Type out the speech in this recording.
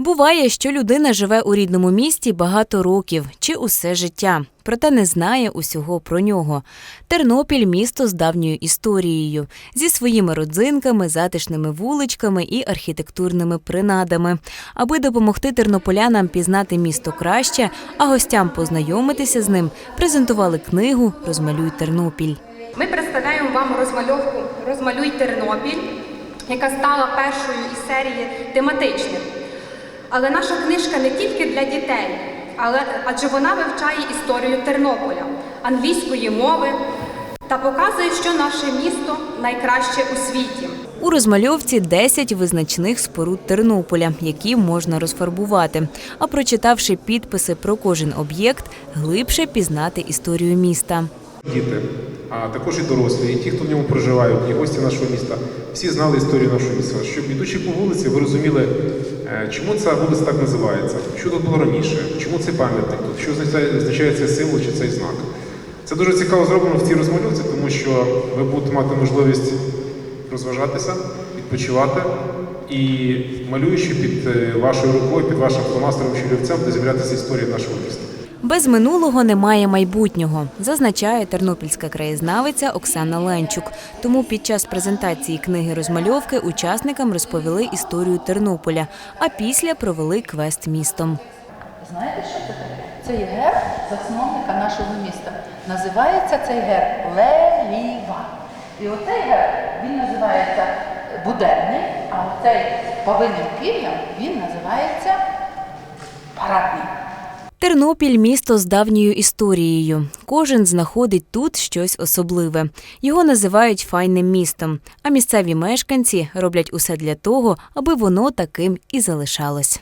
Буває, що людина живе у рідному місті багато років чи усе життя, проте не знає усього про нього. Тернопіль місто з давньою історією, зі своїми родзинками, затишними вуличками і архітектурними принадами. Аби допомогти тернополянам пізнати місто краще, а гостям познайомитися з ним, презентували книгу Розмалюй Тернопіль. Ми представляємо вам розмальовку Розмалюй Тернопіль, яка стала першою із серії тематичних. Але наша книжка не тільки для дітей, але адже вона вивчає історію Тернополя, англійської мови та показує, що наше місто найкраще у світі. У розмальовці 10 визначних споруд Тернополя, які можна розфарбувати. А прочитавши підписи про кожен об'єкт, глибше пізнати історію міста. Діти, а також і дорослі, і ті, хто в ньому проживають, і гості нашого міста, всі знали історію нашого міста. Щоб ідучи по вулиці, ви розуміли, е, чому ця вулиця так називається, що тут було раніше, чому цей пам'ятник тут, що означає, цей символ чи цей знак. Це дуже цікаво зроблено в цій розмальовці, тому що ви будете мати можливість розважатися, відпочивати і малюючи під е, вашою рукою, під вашим фломастером чи олівцем, буде з'являтися історія нашого міста. Без минулого немає майбутнього, зазначає тернопільська краєзнавиця Оксана Ленчук. Тому під час презентації книги розмальовки учасникам розповіли історію Тернополя, а після провели квест містом. Знаєте, що це таке? Це є герб засновника нашого міста. Називається цей герб Леліва. І оцей герб він називається буденний, а оцей з павиним пір'ям він називається. Тернопіль місто з давньою історією. Кожен знаходить тут щось особливе. Його називають файним містом. А місцеві мешканці роблять усе для того, аби воно таким і залишалось.